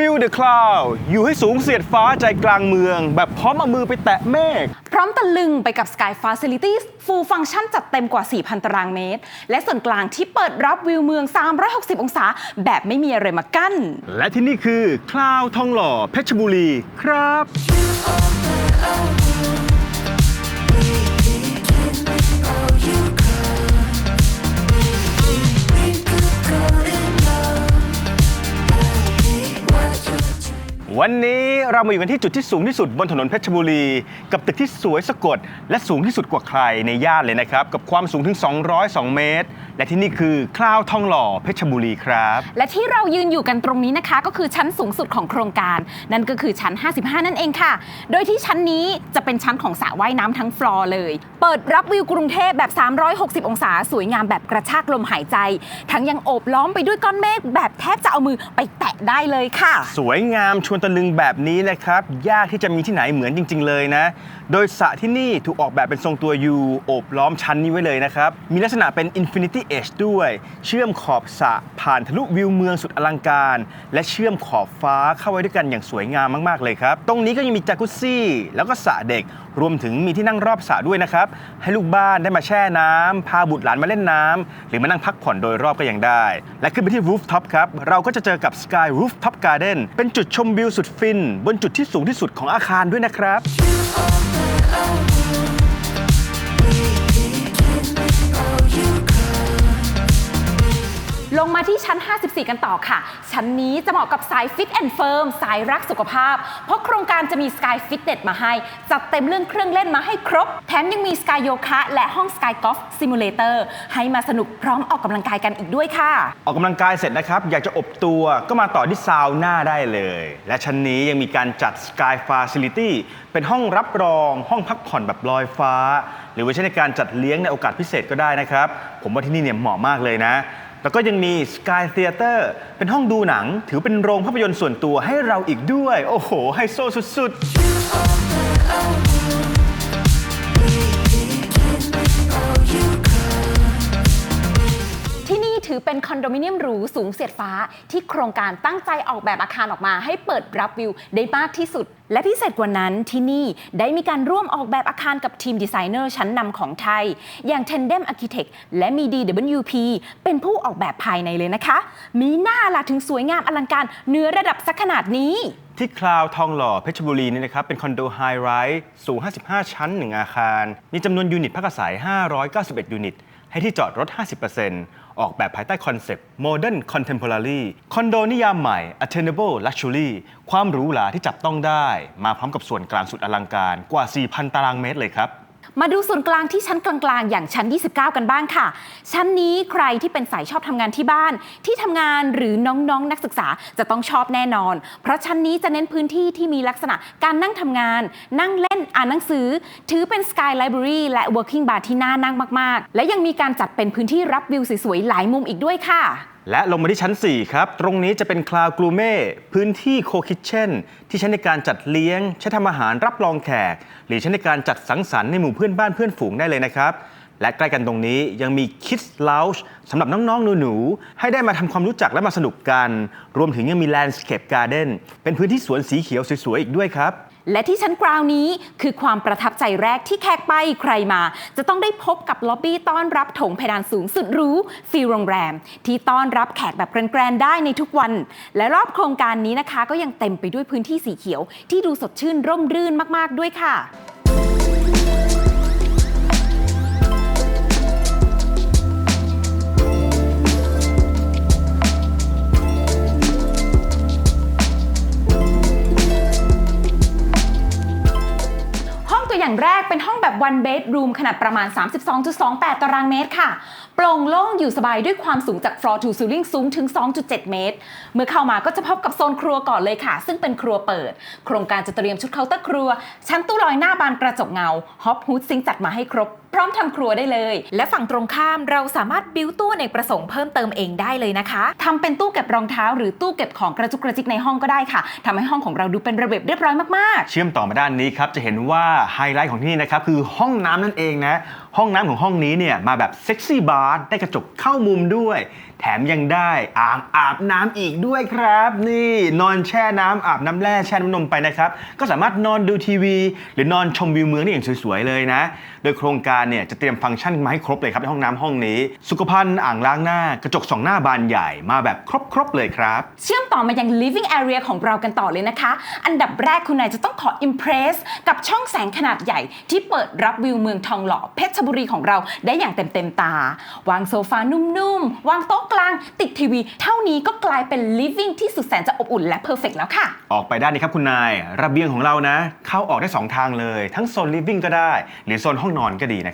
Feel the cloud อยู่ให้สูงเสียดฟ้าใจกลางเมือง แบบพร้อมเอามือไปแตะเมฆ พร้อมตะลึงไปกับ Sky Facilities Full Function จัดเต็มกว่า 4,000 ตารางเมตร และส่วนกลางที่เปิดรับวิวเมือง 360 องศา แบบไม่มีอะไรมากั้น และที่นี่คือคลาวทองหล่อเพชรบุรีครับ วันนี้ เรามาอยู่กันที่จุดที่สูงที่สุดบนถนนเพชรบุรี กับตึกที่สวยสะกด และสูงที่สุดกว่าใครในย่านเลยนะครับ กับความสูงถึง 202 เมตร และที่นี่คือคลาวทองหล่อเพชรบุรีครับ และที่เรายืนอยู่กันตรงนี้นะคะ ก็คือชั้นสูงสุดของโครงการ นั่นก็คือชั้น 55 นั่นเองค่ะ โดยที่ชั้นนี้จะเป็นชั้นของสระว่ายน้ำทั้งฟลอร์เลย เปิดรับวิวกรุงเทพแบบ 360 องศา สวยงามแบบกระชากลมหายใจ ทั้งยังโอบล้อมไปด้วยก้อนเมฆแบบแทบจะเอามือไปแตะได้เลยค่ะ สวยงามชวนตะลึงแบบนี้นะครับยากที่จะมีที่ไหนเหมือนจริง ๆ เลยนะ โดยสระที่นี่ถูกออกแบบเป็นทรงตัว U โอบล้อมชั้นนี้ไว้เลยนะครับ มีลักษณะเป็น Infinity Edge ด้วย เชื่อมขอบสระผ่านทะลุวิวเมืองสุดอลังการ และเชื่อมขอบฟ้าเข้าไว้ด้วยกันอย่างสวยงามมากๆเลยครับ ตรงนี้ก็ยังมีจากุซซี่ แล้วก็สระเด็ก รวมถึงมีที่นั่งรอบสระด้วยนะครับ ให้ลูกบ้านได้มาแช่น้ำพาบุตรหลานมาเล่นน้ำหรือมานั่งพักผ่อนโดยรอบก็ยังได้ และขึ้นไปที่ rooftop ครับ เราก็จะเจอกับ Sky Rooftop Garden เป็นจุดชมวิวสุดฟิน บนจุดที่สูงที่สุดของอาคารด้วยนะครับ ลงมาที่ชั้น 54 กันต่อค่ะ ชั้นนี้จะเหมาะกับสาย Fit and Firm สายรักสุขภาพ เพราะโครงการจะมี Sky Fitness มาให้ จัดเต็มเรื่องเครื่องเล่นมาให้ครบ แถมยังมี Sky Yoga และห้อง Sky Golf Simulator ให้มาสนุกพร้อมออกกำลังกายกันอีกด้วยค่ะ ออกกำลังกายเสร็จนะครับ อยากจะอบตัวก็มาต่อที่ซาวน่าได้เลย และชั้นนี้ยังมีการจัด Sky Facility เป็นห้องรับรองห้องพักผ่อนแบบลอยฟ้า หรือว่าใช้ในการจัดเลี้ยงในโอกาสพิเศษก็ได้นะครับ ผมว่าที่นี่เนี่ยเหมาะมากเลยนะ แล้วก็ยังมี Sky Theater เป็นห้องดูหนัง ถือเป็นโรงภาพยนตร์ส่วนตัวให้เราอีกด้วย โอ้โห ไฮโซสุดๆที่นี่ ถือเป็นคอนโดมิเนียมหรูสูงเสียดฟ้า ที่โครงการตั้งใจออกแบบอาคารออกมา ให้เปิดรับวิวได้มากที่สุด และพิเศษกว่านั้นที่นี่ได้มีการร่วมออกแบบอาคารกับทีมดีไซเนอร์ชั้นนำของไทย อย่าง Tandem Architect และมี DWP เป็นผู้ออกแบบภายในเลยนะคะ มีหน้าล่ะถึงสวยงามอลังการเนื้อระดับสักขนาดนี้ที่คลาวทองหล่อเพชรบุรีนี่นะครับเป็นคอนโดไฮไรส์สูง 55 ชั้น 1 อาคาร มีจำนวนยูนิตพักอาศัย 591 ยูนิต ให้ที่จอดรถ 50%ออกแบบภายใต้คอนเซปต์ Modern Contemporary คอนโดนิยามใหม่ Attainable Luxury ความหรูหราที่จับต้องได้ มาพร้อมกับส่วนกลางสุดอลังการกว่า 4,000 ตารางเมตรเลยครับ มาดูส่วนกลางที่ชั้นกลางๆ อย่างชั้น 29 กันบ้างค่ะ ชั้นนี้ใครที่เป็นสายชอบทำงานที่บ้าน ที่ทำงานหรือน้องๆนนักศึกษาจะต้องชอบแน่นอน เพราะชั้นนี้จะเน้นพื้นที่ที่มีลักษณะการนั่งทำงาน นั่งเล่นอ่านหนังสือ ถือเป็น Sky Library และ Working Bar ที่น่านั่งมากๆ และยังมีการจัดเป็นพื้นที่รับวิวสวยๆหลายมุมอีกด้วยค่ะ และลงมาที่ชั้น 4 ครับ ตรงนี้จะเป็นคลาวกลูเม่ พื้นที่โคคิ t เช่น ที่ใช้ในการจัดเลี้ยง ใช้ทำอาหารรับรองแขก หรือใช้ในการจัดสังสรรค์ในหมู่เพื่อนบ้านเพื่อนฝูงได้เลยนะครับ และใกล้กันตรงนี้ยังมี Kids Lounge สำหรับน้อง ๆ หนู ๆ ให้ได้มาทำความรู้จักและมาสนุกกัน รวมถึงยังมี Landscape Garden เป็นพื้นที่สวนสีเขียวสวย ๆ อีกด้วยครับ และที่ชั้นกราวนี้คือความประทับใจแรกที่แขกไปใครมา จะต้องได้พบกับล็อบบี้ต้อนรับถงเพดานสูงสุดรู้ฟีลโรงแรม ที่ต้อนรับแขกแบบแกรนๆได้ในทุกวัน และรอบโครงการนี้นะคะ ก็ยังเต็มไปด้วยพื้นที่สีเขียว ที่ดูสดชื่นร่มรื่นมากๆด้วยค่ะ งแรกเป็นห้องแบบ one bedroom ขนาดประมาณ 32.28 ตารางเมตรค่ะ โปร่งโล่งอยู่สบายด้วยความสูงจาก floor to ceiling สูงถึง 2.7 เมตร เมื่อเข้ามาก็จะพบกับโซนครัวก่อนเลยค่ะ ซึ่งเป็นครัวเปิด โครงการจะเตรียมชุดเคาน์เตอร์ครัว ชั้นตู้ลอยหน้าบานกระจกเงาฮอปฮูดซิงจัดมาให้ครบ พร้อมทำครัวได้เลย และฝั่งตรงข้ามเราสามารถบิวตู้ในประสงค์เพิ่มเติมเองได้เลยนะคะทำเป็นตู้เก็บรองเท้า หรือตู้เก็บของกระจุกกระจิกในห้องก็ได้ค่ะทำให้ห้องของเราดูเป็นระเบียบเรียบร้อยมากๆ เชื่อมต่อมาด้านนี้ครับจะเห็นว่าไฮไลท์ของที่นี่นะครับคือห้องน้ำนั่นเองนะห้องน้ำของห้องนี้เนี่ยมาแบบเซ็กซี่บาร์ได้กระจกเข้ามุมด้วย แถมยังได้อ่างอาบน้ำอีกด้วยครับ นี่นอนแช่น้ำอาบน้ำแร่แช่น้ำนมไปนะครับ ก็สามารถนอนดูทีวี หรือนอนชมวิวเมืองได้อย่างสวยๆเลยนะ โดยโครงการเนี่ยจะเตรียมฟังก์ชันมาให้ครบเลยครับในห้องน้ำห้องนี้ สุขภัณฑ์อ่างล้างหน้ากระจกสองหน้าบานใหญ่มาแบบครบๆเลยครับ เชื่อมต่อมายัง living area ของเรากันต่อเลยนะคะ อันดับแรกคุณนายจะต้องขอ impress กับช่องแสงขนาดใหญ่ ที่เปิดรับวิวเมืองทองหล่อเพชรบุรีของเราได้อย่างเต็มเต็มๆตา วางโซฟานุ่มๆ วางโต๊ะกลาง ติดทีวี เท่านี้ก็กลายเป็น living ที่สุดแสนจะอบอุ่นและ perfect แล้วค่ะ ออกไปด้านนี้ครับคุณนายระเบียงของเรานะ เข้าออกได้ 2 ทางเลย ทั้งโซน living ก็ได้ หรือโซนห้องนอนก็ดีนะ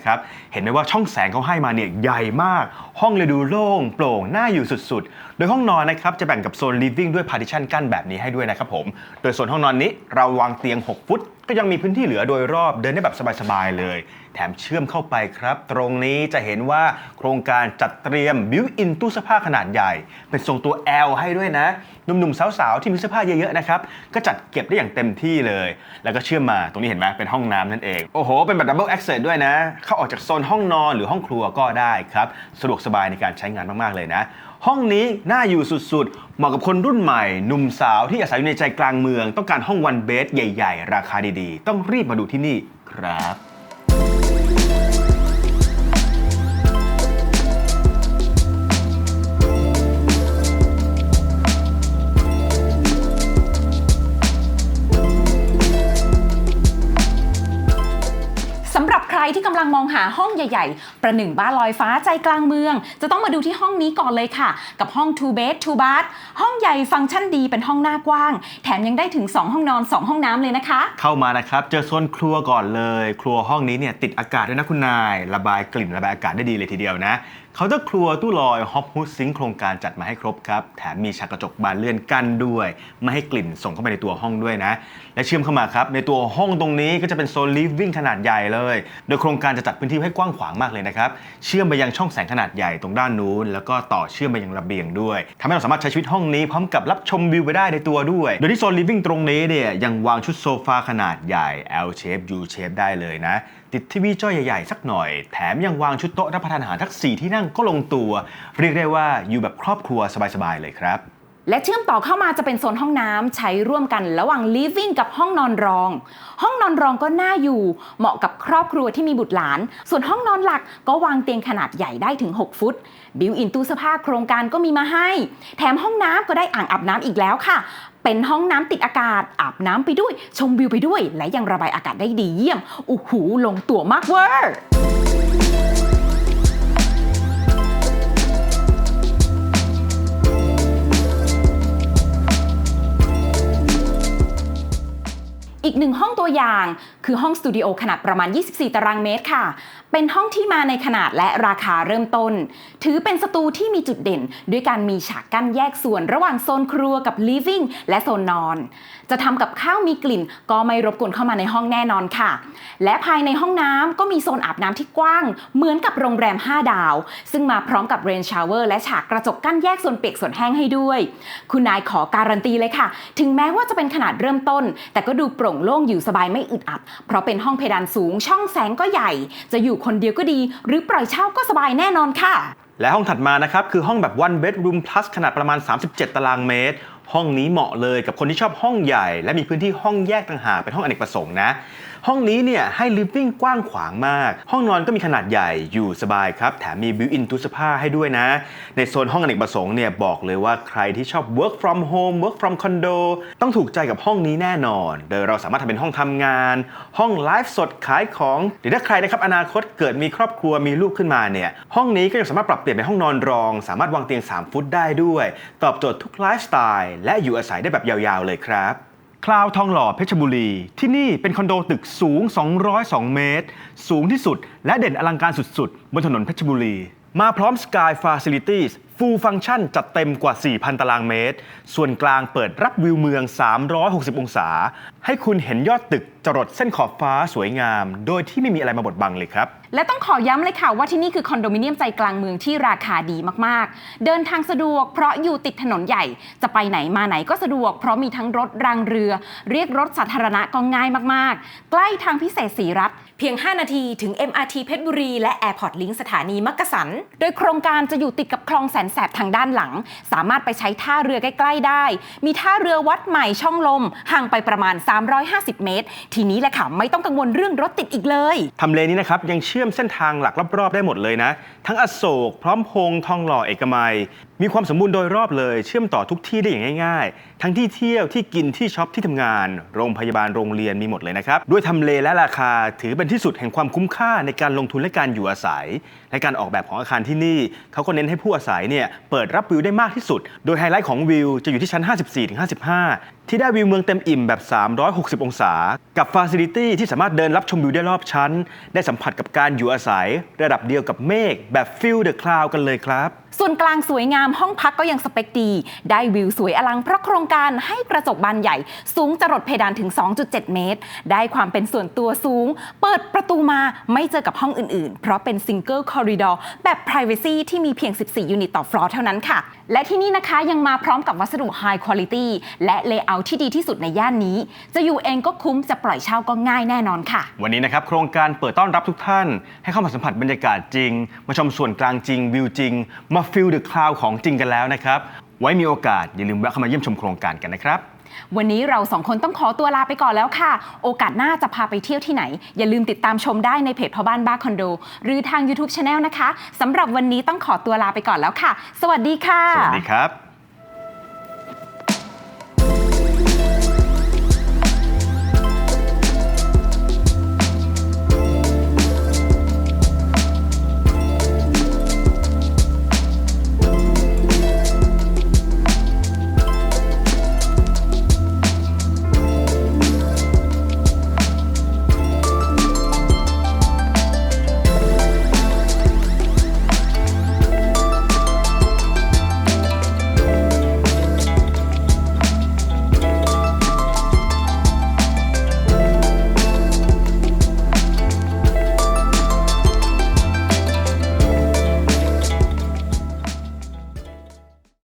ครับเห็นไหมว่าช่องแสงเขาให้มาเนี่ยใหญ่มาก ห้องเลยดูโล่งโปร่งน่าอยู่สุด ดยห้องนอนนะครับจะแบ่งกับโซน living ด้วย partition กั้นแบบนี้ให้ด้วยนะครับผม โดยโซนห้องนอนนี้เราวางเตียง 6 ฟุต ก็ยังมีพื้นที่เหลือโดยรอบเดินได้แบบสบายๆเลย แถมเชื่อมเข้าไปครับ ตรงนี้จะเห็นว่าโครงการจัดเตรียม built-in ตู้เสื้อผ้าขนาดใหญ่ เป็นทรงตัว L ให้ด้วยนะหนุ่มๆสาวๆที่มีเสื้อผ้าเยอะๆนะครับก็จัดเก็บได้อย่างเต็มที่เลย แล้วก็เชื่อมมาตรงนี้เห็นไหมเป็นห้องน้ำนั่นเองโอ้โหเป็นแบบ double access ด้วยนะ เข้าออกจากโซนห้องนอนหรือห้องครัวก็ได้ครับสะดวกสบายในการใช้งานมากๆเลยนะ ห้องนี้น่าอยู่สุดๆ เหมาะกับคนรุ่นใหม่ หนุ่มสาวที่อาศัยอยู่ในใจกลางเมือง ต้องการห้องวันเบสใหญ่ ๆ ราคาดีๆ ต้องรีบมาดูที่นี่ครับ รับใครที่กำลังมองหาห้องใหญ่ ๆ ประหนึ่งบ้านลอยฟ้าใจกลางเมือง จะต้องมาดูที่ห้องนี้ก่อนเลยค่ะ กับห้อง two bed two bath ห้องใหญ่ฟังก์ชันดีเป็นห้องหน้ากว้าง แถมยังได้ถึง 2 ห้องนอน 2 ห้องน้ำเลยนะคะ เข้ามานะครับเจอโซนครัวก่อนเลย ครัวห้องนี้เนี่ยติดอากาศด้วยนะคุณนาย ระบายกลิ่นระบายอากาศได้ดีเลยทีเดียวนะเขาจะครัวตู้ลอยฮอปฮูดซิงโครงการจัดมาให้ครบครับแถมมีฉากกระจกบานเลื่อนกั้นด้วย ไม่ให้กลิ่นส่งเข้าไปในตัวห้องด้วยนะ และเชื่อมเข้ามาครับในตัวห้องตรงนี้ก็จะเป็นโซนลิฟวิ่งขนาดใหญ่เลยโดยโครงการจะจัดพื้นที่ให้กว้างขวางมากเลยนะครับ เชื่อมไปยังช่องแสงขนาดใหญ่ตรงด้านนู้น แล้วก็ต่อเชื่อมไปยังระเบียงด้วยทำให้เราสามารถใช้ชีวิตห้องนี้พร้อมกับรับชมวิวไปได้ในตัวด้วย โดยที่โซนลิฟวิ่งตรงนี้เนี่ยยังวางชุดโซฟาขนาดใหญ่ L shape U shape ได้เลยนะ ติดทีวีจอใหญ่ๆ สักหน่อย แถมยังวางชุดโต๊ะรับประทานอาหารทักสี่ที่นั่งก็ลงตัว เรียกได้ว่าอยู่แบบครอบครัวสบายๆเลยครับ และเชื่อมต่อเข้ามาจะเป็นโซนห้องน้ำใช้ร่วมกันระหว่าง living กับห้องนอนรอง ห้องนอนรองก็น่าอยู่ เหมาะกับครอบครัวที่มีบุตรหลาน ส่วนห้องนอนหลักก็วางเตียงขนาดใหญ่ได้ถึง 6 ฟุต บิวอินตู้เสื้อผ้าโครงการก็มีมาให้ แถมห้องน้ำก็ได้อ่างอาบน้ำอีกแล้วค่ะ เป็นห้องน้ำติดอากาศ อาบน้ำไปด้วย ชมวิวไปด้วย และยังระบายอากาศได้ดีเยี่ยมโอ้โหลงตัวมากเวอร์ อีกหนึ่งห้องตัวอย่างคือห้องสตูดิโอขนาดประมาณ 24 ตารางเมตรค่ะ เป็นห้องที่มาในขนาดและราคาเริ่มต้น ถือเป็นสตูที่มีจุดเด่น ด้วยการมีฉากกั้นแยกส่วนระหว่างโซนครัวกับ living และโซนนอน จะทำกับข้าวมีกลิ่น ก็ไม่รบกวนเข้ามาในห้องแน่นอนค่ะ และภายในห้องน้ำก็มีโซนอาบน้ำที่กว้าง เหมือนกับโรงแรม 5 ดาว ซึ่งมาพร้อมกับเรนชาวเวอร์และฉากกระจกกั้นแยกส่วนเปียกส่วนแห้งให้ด้วย คุณนายขอการันตีเลยค่ะ ถึงแม้ว่าจะเป็นขนาดเริ่มต้น แต่ก็ดูโปร่งโล่งอยู่สบายไม่อึดอัด เพราะเป็นห้องเพดานสูงช่องแสงก็ใหญ่ จะอยู่คนเดียวก็ดี หรือปล่อยเช่าก็สบายแน่นอนค่ะ และห้องถัดมานะครับ คือห้องแบบ one bedroom plus ขนาดประมาณ 37 ตารางเมตร ห้องนี้เหมาะเลยกับคนที่ชอบห้องใหญ่ และมีพื้นที่ห้องแยกต่างหากเป็นห้องอเนกประสงค์นะ ห้องนี้เนี่ยให้ living กว้างขวางมาก ห้องนอนก็มีขนาดใหญ่อยู่สบายครับ แถมมี built-in ตู้เสื้อผ้าให้ด้วยนะ ในโซนห้องอเนกประสงค์เนี่ยบอกเลยว่าใครที่ชอบ work from home work from condo ต้องถูกใจกับห้องนี้แน่นอน โดยเราสามารถทำเป็นห้องทำงาน ห้องไลฟ์สดขายของ หรือถ้าใครนะครับอนาคตเกิดมีครอบครัวมีลูกขึ้นมาเนี่ยห้องนี้ก็ยังสามารถปรับเปลี่ยนเป็นห้องนอนรอง สามารถวางเตียง 3 ฟุตได้ด้วย ตอบโจทย์ทุกไลฟ์สไตล์และอยู่อาศัยได้แบบยาวๆเลยครับคลาวทองหล่อเพชรบุรี ที่นี่เป็นคอนโดตึกสูง 202 เมตร สูงที่สุด และเด่นอลังการสุดๆ บนถนนเพชรบุรี มาพร้อม Sky Facilities Full Function จัดเต็มกว่า 4,000 ตารางเมตร ส่วนกลางเปิดรับวิวเมือง 360 องศา ให้คุณเห็นยอดตึกจรดเส้นขอบฟ้าสวยงาม โดยที่ไม่มีอะไรมาบดบังเลยครับ และต้องขอย้ำเลยค่ะว่าที่นี่คือคอนโดมิเนียมใจกลางเมืองที่ราคาดีมาก ๆ เดินทางสะดวกเพราะอยู่ติดถนนใหญ่ จะไปไหนมาไหนก็สะดวก เพราะมีทั้งรถรางเรือ เรียกรถสาธารณะก็ง่ายมาก ๆ ใกล้ทางพิเศษสีรัฐ เพียง 5 นาทีถึง MRT เพชรบุรีและ Airport Link สถานีมักกะสัน โดยโครงการจะอยู่ติดกับคลองแสนแสบทางด้านหลัง สามารถไปใช้ท่าเรือใกล้ ๆ ได้ มีท่าเรือวัดใหม่ช่องลม ห่างไปประมาณ 350 เมตร ทีนี้แหละค่ะไม่ต้องกังวลเรื่องรถติดอีกเลยทำเลนี้นะครับยังเชื่อมเส้นทางหลักรอบๆได้หมดเลยนะ ทั้งอโศกพร้อมพงษ์ทองหล่อเอกมัย มีความสมบูรณ์โดยรอบเลย เชื่อมต่อทุกที่ได้อย่างง่าย ๆ ทั้งที่เที่ยวที่กินที่ช็อปที่ทำงาน โรงพยาบาลโรงเรียนมีหมดเลยนะครับ ด้วยทำเลและราคาถือเป็นที่สุดแห่งความคุ้มค่าในการลงทุนและการอยู่อาศัย และการออกแบบของอาคารที่นี่ เขาก็เน้นให้ผู้อาศัยเนี่ยเปิดรับวิวได้มากที่สุด โดยไฮไลท์ของวิวจะอยู่ที่ชั้น 54-55 ที่ได้วิวเมืองเต็มอิ่มแบบ 360 องศา กับฟาซิลิตี้ที่สามารถเดินรับชมวิวได้รอบชั้น ได้สัมผัสกับการอยู่อาศัย ระดับเดียวกับเมฆแบบฟิลเดอะคลาวกันเลยครับ ส่วนกลางสวยงามห้องพักก็ยังสเปคดี ได้วิวสวยอลังเพราะโครงการให้กระจกบานใหญ่ สูงจรดเพดานถึง 2.7 เมตร ได้ความเป็นส่วนตัวสูง เปิดประตูมาไม่เจอกับห้องอื่นๆ เพราะเป็นซิงเกิลคอริดอร์แบบ p r i เวซีที่มีเพียง 14 ยูนิตต่อฟลอร์เท่านั้นค่ะ และที่นี่นะคะยังมาพร้อมกับวัสดุ High Quality และ Layout ที่ดีที่สุดในย่านนี้ จะอยู่เองก็คุ้มจะปล่อยเช่าก็ง่ายแน่นอนค่ะ วันนี้นะครับโครงการเปิดต้อนรับทุกท่าน ให้เข้ามาสัมผัสบรรยากาศจริง มาชมส่วนกลางจริงวิวจริง มาฟิลเดอะคลาวของจริงกันแล้วนะครับ ไว้มีโอกาสอย่าลืมแวะเข้ามาเยี่ยมชมโครงการกันนะครับ วันนี้เราสองคนต้องขอตัวลาไปก่อนแล้วค่ะ โอกาสหน้าจะพาไปเที่ยวที่ไหน อย่าลืมติดตามชมได้ในเพจพ่อบ้านบ้าคอนโด หรือทาง YouTube Channel นะคะสำหรับวันนี้ต้องขอตัวลาไปก่อนแล้วค่ะ สวัสดีค่ะ สวัสดีครับ